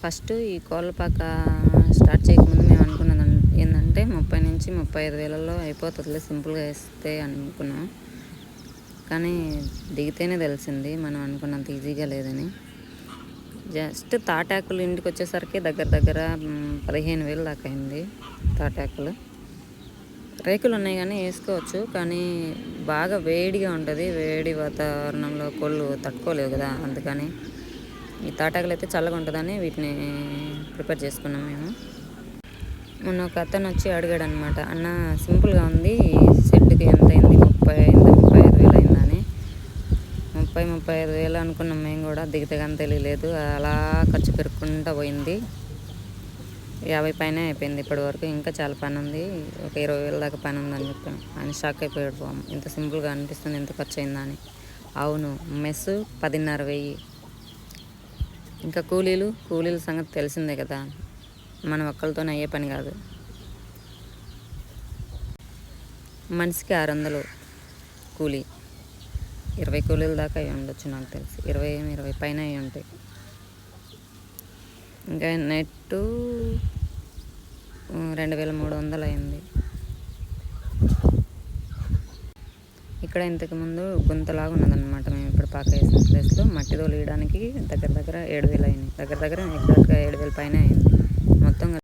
First ఈ కోళ్ళపాక start చేయకముందు మేము అనుకున్నది ఏంటంటే ముప్పై నుంచి ముప్పై ఐదు వేలలో అయిపోతుందిలే సింపుల్గా వేస్తే అనుకున్నాం. కానీ దిగితేనే తెలిసింది మనం అనుకున్నంత ఈజీగా లేదని. జస్ట్ తాటాకులు ఇంటికి వచ్చేసరికి దగ్గర దగ్గర పదిహేను వేలు దాకా అయింది తాటాకులు. రేకులు ఉన్నాయి కానీ వేసుకోవచ్చు కానీ బాగా వేడిగా ఉంటుంది. వేడి వాతావరణంలో కోళ్ళు తట్టుకోలేవు కదా అందుకని ఈ తాటాకులు అయితే చల్లగా ఉంటుందని వీటిని ప్రిపేర్ చేసుకున్నాం మేము. మొన్న ఒక అతను వచ్చి అడిగాడు అనమాట అన్న సింపుల్గా ఉంది సెట్కి ఎంత అయింది ముప్పై అయింది? ముప్పై ఐదు వేలు అయిందా? అని. ముప్పై ముప్పై ఐదు వేలు అనుకున్నాం మేము కూడా దిగితే కానీ తెలియలేదు అలా ఖర్చు పెరుక్కుంటూ పోయింది. యాభై పైన అయిపోయింది ఇప్పటి వరకు ఇంకా చాలా పని ఉంది ఒక ఇరవై వేల దాకా పని ఉందని చెప్పాను ఆయన షాక్ అయిపోయాడు పాపం ఇంత సింపుల్గా అనిపిస్తుంది ఎంత ఖర్చు అయిందా? అని. అవును మెస్ పదిన్నర వెయ్యి ఇంకా కూలీలు కూలీల సంగతి తెలిసిందే కదా. మనం ఒక్కరితోనే అయ్యే పని కాదు. మనిషికి ఆరు వందలు కూలీ. ఇరవై కూలీల దాకా అయి ఉండొచ్చు నాకు తెలిసి. ఇరవై ఇరవై పైన అయ్యి ఉంటాయి. ఇంకా నెట్టు రెండు వేల మూడు వందలు అయింది. ఇక్కడ ఇంతకుముందు గుంతలాగా ఉన్నదన్నమాట. మేము ఇప్పుడు పాక వేసిన ప్లేస్లో మట్టి వేయడానికి దగ్గర దగ్గర ఏడు వేలు అయినాయి. దగ్గర దగ్గర ఎగ్జాక్ట్గా ఏడు వేల పైన అయింది.